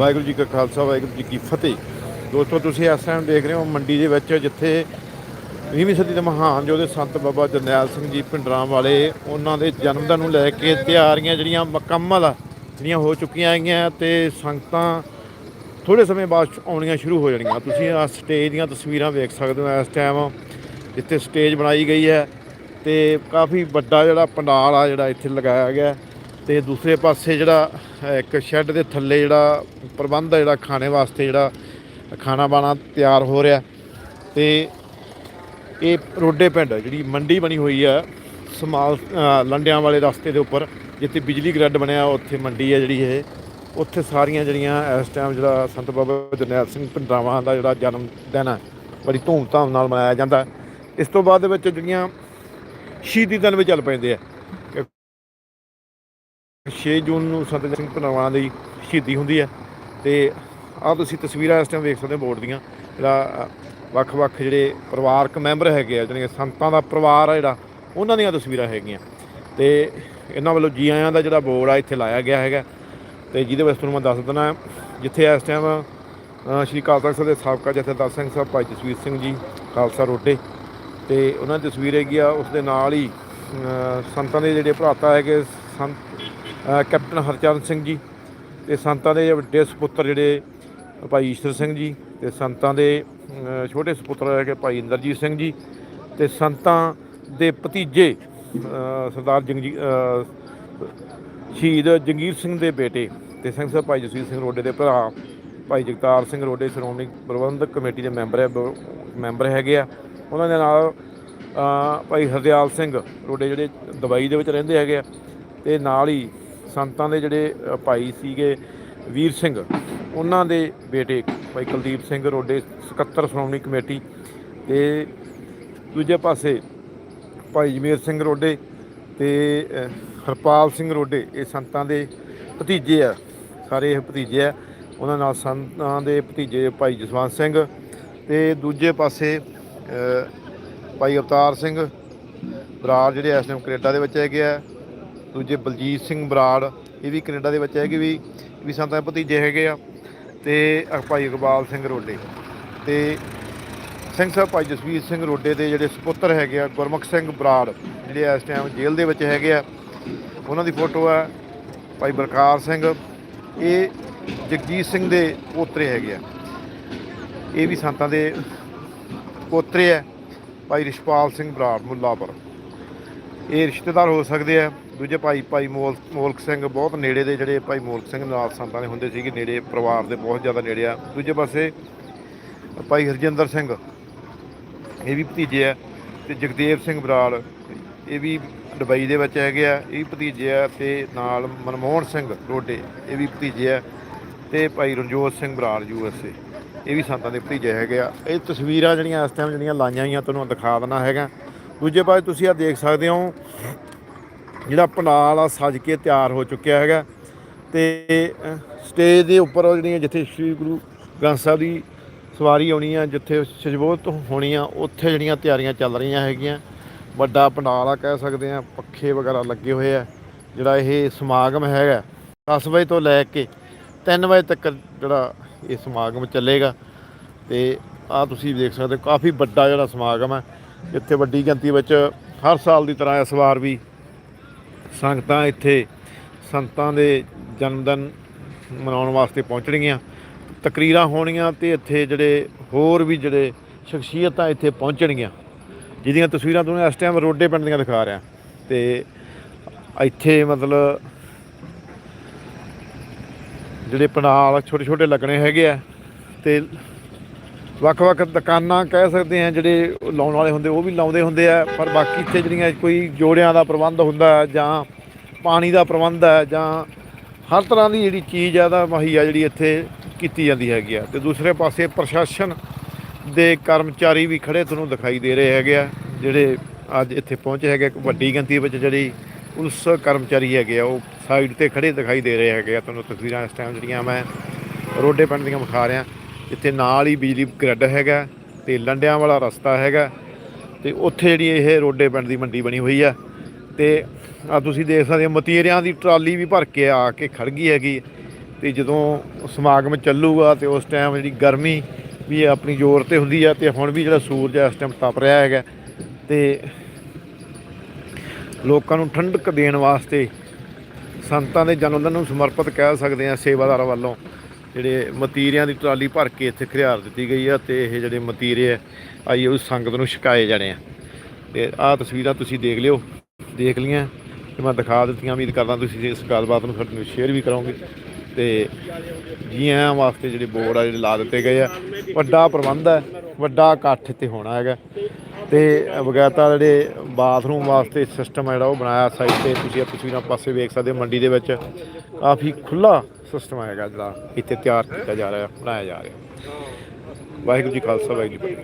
ਵਾਹਿਗੁਰੂ ਜੀ ਕਾ ਖਾਲਸਾ, ਵਾਹਿਗੁਰੂ ਜੀ ਕੀ ਫਤਿਹ। ਦੋਸਤੋ, ਤੁਸੀਂ ਇਸ ਟਾਈਮ ਦੇਖ ਰਹੇ ਹੋ ਮੰਡੀ ਦੇ ਵਿੱਚ, ਜਿੱਥੇ 20ਵੀਂ ਸਦੀ ਦੇ ਮਹਾਨ ਯੋਧੇ ਸੰਤ ਬਾਬਾ ਜਰਨੈਲ ਸਿੰਘ ਜੀ ਪਿੰਡਰਾਂ ਵਾਲੇ, ਉਹਨਾਂ ਦੇ ਜਨਮ ਦਿਨ ਨੂੰ ਲੈ ਕੇ ਤਿਆਰੀਆਂ ਜਿਹੜੀਆਂ ਮੁਕੰਮਲ ਜਿਹੜੀਆਂ ਹੋ ਚੁੱਕੀਆਂ ਹੈਗੀਆਂ ਤੇ ਸੰਗਤਾਂ ਥੋੜੇ ਸਮੇਂ ਬਾਅਦ 'ਚ ਆਉਣੀਆਂ ਸ਼ੁਰੂ ਹੋ ਜਾਣੀਆਂ ਤੁਸੀਂ ਆ ਸਟੇਜ ਦੀਆਂ ਤਸਵੀਰਾਂ ਵੇਖ ਸਕਦੇ ਹੋ ਇਸ ਟਾਈਮ ਜਿੱਥੇ ਸਟੇਜ ਬਣਾਈ ਗਈ ਹੈ ਤੇ ਕਾਫੀ ਵੱਡਾ ਜਿਹੜਾ ਪੰਡਾਲ ਆ ਜਿਹੜਾ ਇੱਥੇ ਲਗਾਇਆ ਗਿਆ। ਤੇ ਦੂਸਰੇ ਪਾਸੇ ਜਿਹੜਾ ਇੱਕ ਸ਼ੈੱਡ ਦੇ ਥੱਲੇ ਜਿਹੜਾ ਪ੍ਰਬੰਧ ਹੈ ਜਿਹੜਾ ਖਾਣੇ ਵਾਸਤੇ ਜਿਹੜਾ ਖਾਣਾ ਬਾਣਾ ਤਿਆਰ ਹੋ ਰਿਹਾ। ਤੇ ਇਹ ਰੋਡੇ ਪਿੰਡ ਜਿਹੜੀ ਮੰਡੀ ਬਣੀ ਹੋਈ ਆ, ਸਮਾਲ ਲੰਡਿਆਂ ਵਾਲੇ ਰਸਤੇ ਦੇ ਉੱਪਰ, ਜਿੱਥੇ ਬਿਜਲੀ ਗ੍ਰਿਡ ਬਣਿਆ, ਉੱਥੇ ਮੰਡੀ ਹੈ ਜਿਹੜੀ ਇਹ। ਉੱਥੇ ਸਾਰੀਆਂ ਜਿਹੜੀਆਂ ਇਸ ਟਾਈਮ ਜਿਹੜਾ ਸੰਤ ਬਾਬਾ ਜਰਨੈਲ ਸਿੰਘ ਪਿੰਡਰਾਵਾਂ ਦਾ ਜਿਹੜਾ ਜਨਮ ਦਿਨ ਹੈ ਬੜੀ ਧੂਮਧਾਮ ਨਾਲ ਮਨਾਇਆ ਜਾਂਦਾ। ਇਸ ਤੋਂ ਬਾਅਦ ਦੇ ਵਿੱਚ ਜਿਹੜੀਆਂ ਸ਼ਹੀਦੀ ਦਿਨ ਵੀ ਚੱਲ ਪੈਂਦੇ ਆ। 6 ਜੂਨ ਨੂੰ ਸੰਤ ਸਿੰਘ ਪਿੰਡਰਾਵਾਂ ਦੀ ਸ਼ਹੀਦੀ ਹੁੰਦੀ ਹੈ ਤੇ ਆਹ ਤੁਸੀਂ ਤਸਵੀਰਾਂ ਇਸ ਟਾਈਮ ਵੇਖ ਸਕਦੇ ਹੋ ਬੋਰਡ ਦੀਆਂ। ਜਿਹੜਾ ਵੱਖ-ਵੱਖ ਜਿਹੜੇ ਪਰਿਵਾਰਕ ਮੈਂਬਰ ਹੈਗੇ ਆ, ਜਿਹੜੀਆਂ ਸੰਤਾਂ ਦਾ ਪਰਿਵਾਰ ਆ ਜਿਹੜਾ, ਉਹਨਾਂ ਦੀਆਂ ਤਸਵੀਰਾਂ ਹੈਗੀਆਂ। ਤੇ ਇਹਨਾਂ ਵੱਲੋਂ ਜੀ ਆਇਆਂ ਦਾ ਜਿਹੜਾ ਬੋਰਡ ਆ, ਇੱਥੇ ਲਾਇਆ ਗਿਆ ਹੈਗਾ। ਤੇ ਜਿਹਦੇ ਵਿੱਚ ਤੁਹਾਨੂੰ ਮੈਂ ਦੱਸ ਦਿੰਦਾ ਜਿੱਥੇ ਇਸ ਟਾਈਮ ਸ਼੍ਰੀ ਅਕਾਲ ਤਖਤ ਸਾਹਿਬ ਦੇ ਸਾਬਕਾ ਜਥੇਦਾਰ ਸਿੰਘ ਸਾਹਿਬ, ਭਾਈ ਜਸਵੀਰ ਸਿੰਘ ਜੀ, ਖਾਲਸਾ ਰੋਡੇ। ਤੇ ਉਹਨਾਂ ਦੀ ਤਸਵੀਰ ਹੈਗੀ ਆ, ਉਸ ਦੇ ਨਾਲ ਹੀ ਸੰਤਾਂ ਦੇ ਜਿਹੜੇ ਭਰਾਤਾ ਹੈਗੇ, ਸੰਤ ਕੈਪਟਨ ਹਰਚਰਨ ਸਿੰਘ ਜੀ ਤੇ ਸੰਤਾਂ ਦੇ ਵੱਡੇ ਸੁਪੁੱਤਰ ਜਿਹੜੇ ਭਾਈ ਈਸ਼ਰ ਸਿੰਘ ਜੀ ਤੇ ਸੰਤਾਂ ਦੇ ਛੋਟੇ ਸੁਪੁੱਤਰ ਹੈਗੇ ਭਾਈ ਇੰਦਰਜੀਤ ਸਿੰਘ ਜੀ ਤੇ ਸੰਤਾਂ ਦੇ ਭਤੀਜੇ ਸਰਦਾਰ ਜੰਗੀ ਸ਼ਹੀਦ ਜੰਗੀਰ ਸਿੰਘ ਦੇ ਬੇਟੇ ਤੇ ਸਿੰਘ ਸਾਹਿਬ ਭਾਈ ਜਸਵੀਰ ਸਿੰਘ ਰੋਡੇ ਦੇ ਭਰਾ ਭਾਈ ਜਗਤਾਰ ਸਿੰਘ ਰੋਡੇ ਸ਼੍ਰੋਮਣੀ ਪ੍ਰਬੰਧਕ ਕਮੇਟੀ ਦੇ ਮੈਂਬਰ ਬ- ਮੈਂਬਰ ਹੈਗੇ ਆ। ਉਹਨਾਂ ਦੇ ਨਾਲ ਭਾਈ ਹਰਦਿਆਲ ਸਿੰਘ ਰੋਡੇ ਜਿਹੜੇ ਦੁਬਈ ਦੇ ਵਿੱਚ ਰਹਿੰਦੇ ਹੈਗੇ ਆ ਤੇ ਨਾਲ ਹੀ ਸੰਤਾਂ ਦੇ ਜਿਹੜੇ ਭਾਈ ਸੀਗੇ ਵੀਰ ਸਿੰਘ, ਉਹਨਾਂ ਦੇ ਬੇਟੇ ਭਾਈ ਕੁਲਦੀਪ ਸਿੰਘ ਰੋਡੇ, ਸਕੱਤਰ ਸ਼੍ਰੋਮਣੀ ਕਮੇਟੀ ਤੇ ਦੂਜੇ ਪਾਸੇ ਭਾਈ ਜਮੀਰ ਸਿੰਘ ਰੋਡੇ ਤੇ ਹਰਪਾਲ ਸਿੰਘ ਰੋਡੇ, ਇਹ ਸੰਤਾਂ ਦੇ ਭਤੀਜੇ ਆ, ਸਾਰੇ ਇਹ ਭਤੀਜੇ ਆ। ਉਹਨਾਂ ਨਾਲ ਸੰਤਾਂ ਦੇ ਭਤੀਜੇ ਭਾਈ ਜਸਵੰਤ ਸਿੰਘ ਤੇ ਦੂਜੇ ਪਾਸੇ ਭਾਈ ਅਵਤਾਰ ਸਿੰਘ, ਬਰਾੜ ਜਿਹੜੇ ਇਸ ਟਾਈਮ ਕੈਨੇਡਾ ਦੇ ਵਿੱਚ ਹੈਗੇ ਆ। ਦੂਜੇ ਬਲਜੀਤ ਸਿੰਘ ਬਰਾੜ, ਇਹ ਵੀ ਕੈਨੇਡਾ ਦੇ ਵਿੱਚ ਹੈਗੇ ਵੀ ਵੀ ਸੰਤਾਂ ਦੇ ਭਤੀਜੇ ਹੈਗੇ ਆ ਤੇ ਭਾਈ ਇਕਬਾਲ ਸਿੰਘ ਰੋਡੇ ਤੇ ਸਿੰਘ ਸਾਹਿਬ ਭਾਈ ਜਸਵੀਰ ਸਿੰਘ ਰੋਡੇ ਦੇ ਜਿਹੜੇ ਸੁਪੁੱਤਰ ਹੈਗੇ ਆ, ਗੁਰਮੁਖ ਸਿੰਘ ਬਰਾੜ, ਜਿਹੜੇ ਇਸ ਟਾਈਮ ਜੇਲ੍ਹ ਦੇ ਵਿੱਚ ਹੈਗੇ ਆ, ਉਹਨਾਂ ਦੀ ਫੋਟੋ ਆ ਭਾਈ ਬਲਕਾਰ ਸਿੰਘ, ਇਹ ਜਗਜੀਤ ਸਿੰਘ ਦੇ ਪੋਤਰੇ ਹੈਗੇ ਆ। ਇਹ ਵੀ ਸੰਤਾਂ ਦੇ ਪੋਤਰੇ ਆ, ਭਾਈ ਰਿਸ਼ਪਾਲ ਸਿੰਘ ਬਰਾੜ, ਮੁੱਲਾਪੁਰ। ਇਹ ਰਿਸ਼ਤੇਦਾਰ ਹੋ ਸਕਦੇ ਆ। ਦੂਜੇ ਭਾਈ ਭਾਈ ਮੋਲ ਮੋਲਕ ਸਿੰਘ ਬਹੁਤ ਨੇੜੇ ਦੇ ਜਿਹੜੇ ਭਾਈ ਮੋਲਕ ਸਿੰਘ ਨਾਲ ਸੰਤਾਂ ਦੇ ਹੁੰਦੇ ਸੀਗੇ, ਨੇੜੇ ਪਰਿਵਾਰ ਦੇ ਬਹੁਤ ਜ਼ਿਆਦਾ ਨੇੜੇ ਆ। ਦੂਜੇ ਪਾਸੇ ਭਾਈ ਹਰਜਿੰਦਰ ਸਿੰਘ, ਇਹ ਵੀ ਭਤੀਜੇ ਆ ਤੇ ਜਗਦੇਵ ਸਿੰਘ ਬਰਾੜ, ਇਹ ਵੀ ਦੁਬਈ ਦੇ ਵਿੱਚ ਹੈਗੇ ਆ, ਇਹ ਵੀ ਭਤੀਜੇ ਆ ਤੇ ਨਾਲ ਮਨਮੋਹਨ ਸਿੰਘ ਰੋਡੇ, ਇਹ ਵੀ ਭਤੀਜੇ ਆ ਤੇ Bhai Ranjot Singh Brar U S A, ਇਹ ਵੀ ਸੰਤਾਂ ਦੇ ਭਤੀਜੇ ਹੈਗੇ ਆ। ਇਹ ਤਸਵੀਰਾਂ ਜਿਹੜੀਆਂ ਇਸ ਟਾਈਮ ਜਿਹੜੀਆਂ ਲਾਈਆਂ ਹੋਈਆਂ, ਤੁਹਾਨੂੰ ਦਿਖਾ ਦੇਣਾ ਹੈਗਾ। ਦੂਜੇ ਪਾਸੇ ਤੁਸੀਂ ਆ ਦੇਖ ਸਕਦੇ ਹੋ ਜਿਹੜਾ ਪੰਡਾਲ ਆ ਸੱਜ ਕੇ ਤਿਆਰ ਹੋ ਚੁੱਕਿਆ ਹੈਗਾ। ਤੇ ਸਟੇਜ ਦੇ ਉੱਪਰ ਉਹ ਜਿਹੜੀਆਂ ਜਿੱਥੇ ਸ੍ਰੀ ਗੁਰੂ ਗ੍ਰੰਥ ਸਾਹਿਬ ਦੀ ਸਵਾਰੀ ਆਉਣੀ ਆ, ਜਿੱਥੇ ਸਜਬੋਤ ਹੋਣੀ ਆ ਉੱਥੇ ਜਿਹੜੀਆਂ ਤਿਆਰੀਆਂ ਚੱਲ ਰਹੀਆਂ ਹੈਗੀਆਂ। ਵੱਡਾ ਪੰਡਾਲ ਆ ਕਹਿ ਸਕਦੇ ਆ, ਪੱਖੇ ਵਗੈਰਾ ਲੱਗੇ ਹੋਏ ਆ, ਜਿਹੜਾ ਇਹ ਸਮਾਗਮ ਹੈਗਾ। 10 ਵਜੇ ਤੋਂ ਲੈ ਕੇ 3 ਵਜੇ ਤੱਕ ਜਿਹੜਾ ਇਹ ਸਮਾਗਮ ਚੱਲੇਗਾ। ਤੇ ਆ ਤੁਸੀਂ ਦੇਖ ਸਕਦੇ ਹੋ, ਕਾਫੀ ਵੱਡਾ ਜਿਹੜਾ ਸਮਾਗਮ ਹੈ ਜਿੱਥੇ ਵੱਡੀ ਗਿਣਤੀ ਵਿੱਚ ਹਰ ਸਾਲ ਦੀ ਤਰ੍ਹਾਂ ਇਸ ਵਾਰ ਵੀ ਸੰਗਤਾਂ ਇੱਥੇ ਸੰਤਾਂ ਦੇ ਜਨਮ ਦਿਨ ਮਨਾਉਣ ਵਾਸਤੇ ਪਹੁੰਚਣਗੀਆਂ। ਤਕਰੀਰਾਂ ਹੋਣੀਆਂ ਤੇ ਇੱਥੇ ਜਿਹੜੇ ਹੋਰ ਵੀ ਜਿਹੜੇ ਸ਼ਖਸੀਅਤਾਂ ਇੱਥੇ ਪਹੁੰਚਣਗੀਆਂ। ਜਿਹਦੀਆਂ ਤਸਵੀਰਾਂ ਤੁਹਾਨੂੰ ਇਸ ਟਾਈਮ ਰੋਡੇ ਪਿੰਡ ਦੀਆਂ ਦਿਖਾ ਰਿਹਾ। ਤੇ ਇੱਥੇ ਮਤਲਬ ਜਿਹੜੇ ਪੰਡਾਲ ਛੋਟੇ ਛੋਟੇ ਲੱਗਣੇ ਹੈਗੇ ਆ ਤੇ ਵੱਖ-ਵੱਖ ਦੁਕਾਨਾਂ ਕਹਿ ਸਕਦੇ ਆ ਜਿਹੜੇ ਲਾਉਣ ਵਾਲੇ ਹੁੰਦੇ, ਉਹ ਵੀ ਲਾਉਂਦੇ ਹੁੰਦੇ ਆ, ਪਰ ਬਾਕੀ ਇੱਥੇ ਜਿਹੜੀਆਂ ਕੋਈ ਜੋੜਿਆਂ ਦਾ ਪ੍ਰਬੰਧ ਹੁੰਦਾ ਜਾਂ ਪਾਣੀ ਦਾ ਪ੍ਰਬੰਧ ਹੈ ਜਾਂ ਹਰ ਤਰ੍ਹਾਂ ਦੀ ਜਿਹੜੀ ਚੀਜ਼ ਆ ਦਾ ਮੁਹੱਈਆ ਜਿਹੜੀ ਇੱਥੇ ਕੀਤੀ ਜਾਂਦੀ ਹੈਗੀ ਆ। ਤੇ ਦੂਸਰੇ ਪਾਸੇ ਪ੍ਰਸ਼ਾਸਨ ਦੇ ਕਰਮਚਾਰੀ ਵੀ ਖੜੇ ਤੁਹਾਨੂੰ ਦਿਖਾਈ ਦੇ ਰਹੇ ਹੈਗੇ ਆ, ਜਿਹੜੇ ਅੱਜ ਇੱਥੇ ਪਹੁੰਚੇ ਹੈਗੇ ਇੱਕ ਵੱਡੀ ਗਿਣਤੀ ਵਿੱਚ ਜਿਹੜੀ ਪੁਲਿਸ ਕਰਮਚਾਰੀ ਹੈਗੇ ਆ, ਉਹ ਸਾਈਡ ਤੇ ਖੜੇ ਦਿਖਾਈ ਦੇ ਰਹੇ ਹੈਗੇ ਆ। ਤੁਹਾਨੂੰ ਤਸਵੀਰਾਂ ਇਸ ਟਾਈਮ ਜਿਹੜੀਆਂ ਮੈਂ ਰੋਡੇ ਪਿੰਡ ਦੀਆਂ ਵਿਖਾ ਰਿਹਾ। ਇੱਥੇ ਨਾਲ ਹੀ ਬਿਜਲੀ ਗ੍ਰਿਡ ਹੈਗਾ ਤੇ ਲੰਡਿਆਂ ਵਾਲਾ ਰਸਤਾ ਹੈਗਾ ਤੇ ਉੱਥੇ ਜਿਹੜੀ ਇਹ ਰੋਡੇ ਪਿੰਡ ਦੀ ਮੰਡੀ ਬਣੀ ਹੋਈ ਆ ਤੇ ਆ ਤੁਸੀਂ ਦੇਖ ਸਕਦੇ ਹੋ ਮਤੀਰਿਆਂ ਦੀ ਟਰਾਲੀ ਵੀ ਭਰ ਕੇ ਆ ਕੇ ਖੜ ਗਈ ਹੈਗੀ ਤੇ ਜਦੋਂ ਸਮਾਗਮ ਚੱਲੂਗਾ ਤੇ ਉਸ ਟਾਈਮ ਜਿਹੜੀ ਗਰਮੀ ਵੀ ਆਪਣੀ ਜ਼ੋਰ ਤੇ ਹੁੰਦੀ ਆ ਤੇ ਹੁਣ ਵੀ ਜਿਹੜਾ ਸੂਰਜ ਇਸ ਟਾਈਮ ਤਪ ਰਿਹਾ ਹੈਗਾ ਤੇ ਲੋਕਾਂ ਨੂੰ ਠੰਡਕ ਦੇਣ ਵਾਸਤੇ ਸੰਤਾਂ ਦੇ ਜਨਮ ਦਿਨ ਨੂੰ ਸਮਰਪਿਤ ਕਹਿ ਸਕਦੇ ਆ ਸੇਵਾਦਾਰਾਂ ਵੱਲੋਂ। ਜਿਹੜੇ ਮਤੀਰਿਆਂ ਦੀ ਟਰਾਲੀ ਭਰ ਕੇ ਇੱਥੇ ਖਿਆਰ ਦਿੱਤੀ ਗਈ ਆ ਤੇ ਇਹ ਜਿਹੜੇ ਮਤੀਰੇ ਆ, ਆਈ ਉਸ ਸੰਗਤ ਨੂੰ ਛਕਾਏ ਜਾਣੇ ਆ। ਤੇ ਆਹ ਤਸਵੀਰਾਂ ਤੁਸੀਂ ਦੇਖ ਲਿਓ, ਦੇਖ ਲੀਆਂ ਤੇ ਮੈਂ ਦਿਖਾ ਦਿੱਤੀਆਂ, ਉਮੀਦ ਕਰਦਾ ਤੁਸੀਂ ਇਸ ਗੱਲਬਾਤ ਨੂੰ ਸਾਡੇ ਨਾਲ ਸ਼ੇਅਰ ਵੀ ਕਰੋਗੇ। ਤੇ ਜੀ ਆਇਆਂ ਵਾਸਤੇ ਜਿਹੜੇ ਬੋਰਡ ਆ, ਜਿਹੜੇ ਲਾ ਦਿੱਤੇ ਗਏ ਆ, ਵੱਡਾ ਪ੍ਰਬੰਧ ਹੈ ਵੱਡਾ ਇਕੱਠ ਇੱਥੇ ਹੋਣਾ ਹੈਗਾ। ਤੇ ਵਗੈਤਾ ਜਿਹੜੇ ਬਾਥਰੂਮ ਵਾਸਤੇ ਸਿਸਟਮ ਹੈ ਜਿਹੜਾ ਉਹ ਬਣਾਇਆ ਸਾਈਡ ਤੇ, ਤੁਸੀਂ ਇਹ ਤਸਵੀਰਾਂ ਪਾਸੇ ਵੇਖ ਸਕਦੇ ਹੋ, ਮੰਡੀ ਦੇ ਵਿੱਚ ਕਾਫੀ ਖੁੱਲਾ ਸਿਸਟਮ ਹੈਗਾ ਜਿਹੜਾ ਇੱਥੇ ਤਿਆਰ ਕੀਤਾ ਜਾ ਰਿਹਾ, ਬਣਾਇਆ ਜਾ ਰਿਹਾ। ਵਾਹਿਗੁਰੂ ਜੀ ਖਾਲਸਾ, ਵਾਹਿਗੁਰੂ ਜੀ